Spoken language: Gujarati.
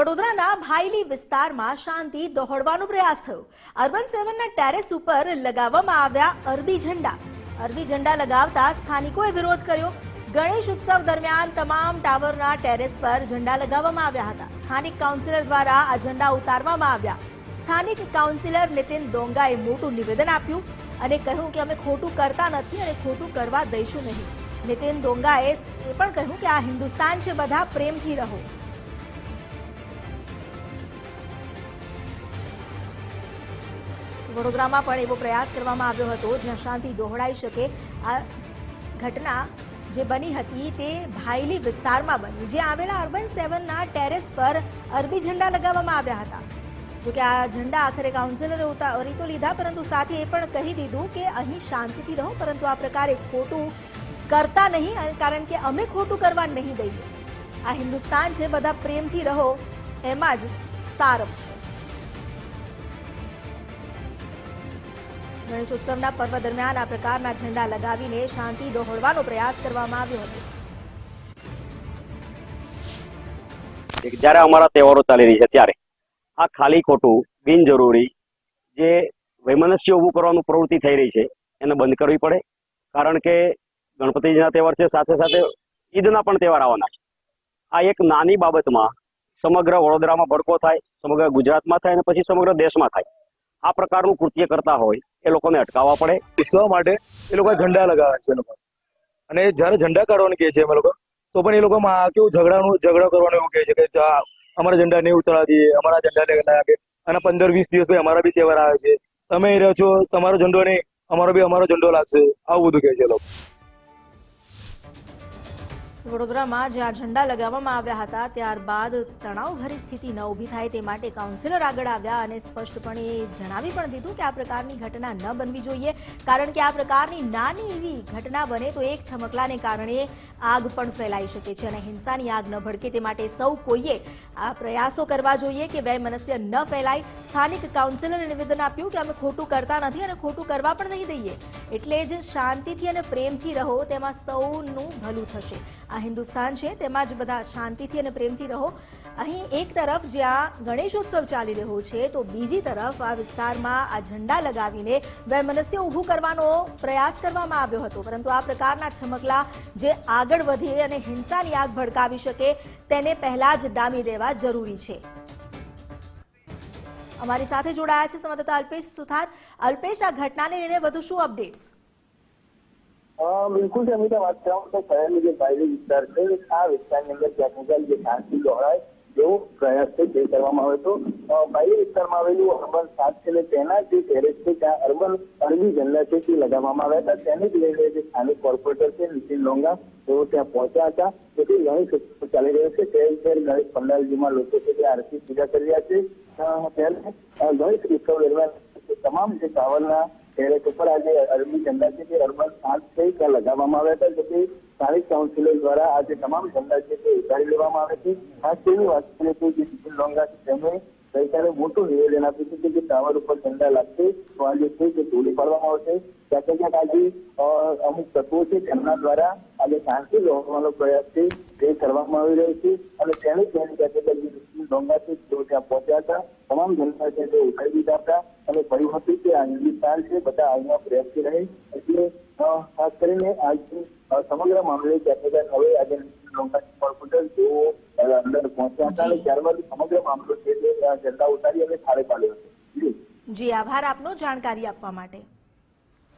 વડોદરાના ભાયલી વિસ્તારમાં શાંતિ દોહડવાનો પ્રયાસ થયો. અર્બન સેવનના ટેરેસ ઉપર લગાવવામાં આવ્યા અરબી ઝંડા. અરબી ઝંડા લગાવતા સ્થાનિકોએ વિરોધ કર્યો. ગણેશ ઉત્સવ દરમિયાન તમામ ટાવરના ટેરેસ પર ઝંડા લગાવવામાં આવ્યા હતા. સ્થાનિક કાઉન્સિલર દ્વારા આ ઝંડા ઉતારવામાં આવ્યા. સ્થાનિક કાઉન્સિલર નીતિન ડોંગાએ મોટું નિવેદન આપ્યું અને કહ્યું કે અમે ખોટું કરતા નથી અને ખોટું કરવા દઈશું નહીં. નીતિન ડોંગાએ એ પણ કહ્યું કે આ હિન્દુસ્તાન છે, બધા પ્રેમથી રહો. વડોદરામાં પણ એવો પ્રયાસ કરવામાં આવ્યો હતો, જ્યાં શાંતિ દોહડાઈ શકે. આ ઘટના જે બની હતી તે ભાયલી વિસ્તારમાં બની, જે આવેલા અર્બન સેવનના ટેરેસ પર અરબી ઝંડા લગાવવામાં આવ્યા હતા. જોકે આ ઝંડા આખરે કાઉન્સિલરે ઉતારી તો લીધા, પરંતુ સાથે એ પણ કહી દીધું કે અહીં શાંતિથી રહો, પરંતુ આ પ્રકારે ખોટું કરતા નહીં કારણ કે અમે ખોટું કરવા નહીં દઈએ. આ હિન્દુસ્તાન છે, બધા પ્રેમથી રહો, એમાં જ સારપ છે. ગણેશ ઉત્સવના પર્વ દરમિયાન આ પ્રકારના ઝંડા લગાવીને શાંતિ દોહડવાનો પ્રયાસ કરવામાં આવ્યો હતો. જ્યારે અમારા તહેવારો ચાલી રહી છે ત્યારે આ ખાલી ખોટું, બિનજરૂરી જે વૈમનસ્ય ઊભું કરવાનું પ્રવૃત્તિ થઈ રહી છે, એને બંધ કરવી પડે. કારણ કે ગણપતિજીના તહેવાર છે, સાથે સાથે ઈદના પણ તહેવાર આવવાના. આ એક નાની બાબતમાં સમગ્ર વડોદરામાં ભડકો થાય, સમગ્ર ગુજરાતમાં થાય અને પછી સમગ્ર દેશમાં થાય. આ પ્રકારનું કૃત્ય કરતા હોય, એ લોકોને અટકાવવા પડે. ઉત્સવ માટે એ લોકો ઝંડા લગાવે છે લોકો. અને જ્યારે ઝંડા કાઢવાનું કહે છે અમે લોકો, તો પણ એ લોકો કેવું ઝઘડાનું, ઝઘડો કરવાનું એવું કહે છે કે અમારા ઝંડા નહીં ઉતારા દઈએ, અમારા ઝંડા નહીં લાગે અને પંદર વીસ દિવસ પછી અમારા બી તહેવાર આવે છે. તમે રહ્યો રહો છો, તમારો ઝંડો નહીં, અમારો બી અમારો ઝંડો લાગશે. આવું બધું કહે છે લોકો. વડોદરામાં જ્યાં ઝંડા લગાવવામાં આવ્યા હતા, ત્યારબાદ તણાવભરી સ્થિતિ ન ઊભી થાય તે માટે કાઉન્સિલર આગળ આવ્યા અને સ્પષ્ટપણે જણાવી પણ દીધું કે આ પ્રકારની ઘટના ન બનવી જોઈએ. કારણ કે આ પ્રકારની નાની એવી ઘટના બને તો એક છમકલાને કારણે આગ પણ ફેલાઈ શકે છે અને હિંસાની આગ ન ભડકે તે માટે સૌ કોઈએ આ પ્રયાસો કરવા જોઈએ કે વૈમનસ્ય ન ફેલાય. સ્થાનિક કાઉન્સિલરે નિવેદન આપ્યું કે અમે ખોટું કરતા નથી અને ખોટું કરવા પણ નહીં દઈએ. એટલે જ શાંતિથી અને પ્રેમથી રહો, તેમાં સૌનું ભલું થશે. આ હિન્દુસ્તાન છે, તેમાં જ બધા શાંતિથી અને પ્રેમથી રહો. અહીં એક તરફ જ્યાં ગણેશોત્સવ ચાલી રહ્યો છે, તો બીજી તરફ આ વિસ્તારમાં આ ઝંડા લગાવીને વૈમનસ્ય ઊભું કરવાનો પ્રયાસ કરવામાં આવ્યો હતો. પરંતુ આ પ્રકારના છમકલા જે આગળ વધે અને હિંસાની આગ ભડકાવી શકે, તેને પહેલા જ ડામી દેવા જરૂરી છે. અમારી સાથે જોડાયા છે સંવાદદાતા અલ્પેશ સુથાર. અલ્પેશ, આ ઘટનાને લઈને વધુ શું અપડેટ્સ બિલકુલ છે અમિતા વાત કરાવું તો શહેરનો જે બાયરી વિસ્તાર છે, આ વિસ્તારની અંદર ને જે શાંતિ દોહરાય એવો પ્રયાસ છે તે કરવામાં આવે તો. બાહ્ય વિસ્તારમાં આવેલું અર્બન સાત છે અને તેના જે ટેરેસ છે, ત્યાં અર્બન અરબી જનલા છે તે લગાવવામાં આવ્યા હતા. તેને જ લઈને જે સ્થાનિક કોર્પોરેટર છે, નીતિન લોંગા, તેઓ ત્યાં પહોંચ્યા હતા. તેથી ગણેશ ચાલી રહ્યો છે. તે ઠેર ગણેશ પંડાલજીમાં લોકો છે તે આરતી પૂજા કરી રહ્યા છે. ત્યારે ગણેશ ઉત્સવ દરમિયાન તમામ જે ટાવરના ટેરેસ ઉપર આજે અરબી ઝંડા છે અર્બન સાત થઈ ત્યાં લગાવવામાં આવ્યા હતા, જેથી સ્થાનિક કાઉન્સિલર દ્વારા આજે તમામ ઝંડા છે ઉતારી લેવામાં આવે છે. ખાસ તેની વાત કરીએ તો જે નીતિન ડોંગા છે, તેમણે ગઈકાલે મોટું નિવેદન આપ્યું હતું કે ટાવર ઉપર ઝંડા લાગશે, તો આજે છે તે તોડી પાડવામાં આવશે ક્યાંક ક્યાંક આજે અમુક તત્વો છે તેમના દ્વારા આજે શાંતિ લાવવાનો પ્રયાસ છે, તે કરવામાં આવી રહ્યો છે. અને તેણે તેની નીતિન લોંગા છે, તેઓ ત્યાં પહોંચ્યા હતા. તમામ જનતા છે તે ઉઠાવી હિન્દુસ્તાન છે બધા અહીંયા પ્રેમથી રહે. એટલે ખાસ કરીને આજે સમગ્ર મામલે ક્યાંક હવે આજે કોર્પોરેટર તેઓ અંદર પહોંચ્યા હતા અને ત્યારબાદ સમગ્ર મામલો છે તે ઝંડા ઉતારી અને થાળે પાડ્યો જી. જી આભાર આપનો જાણકારી આપવા માટે.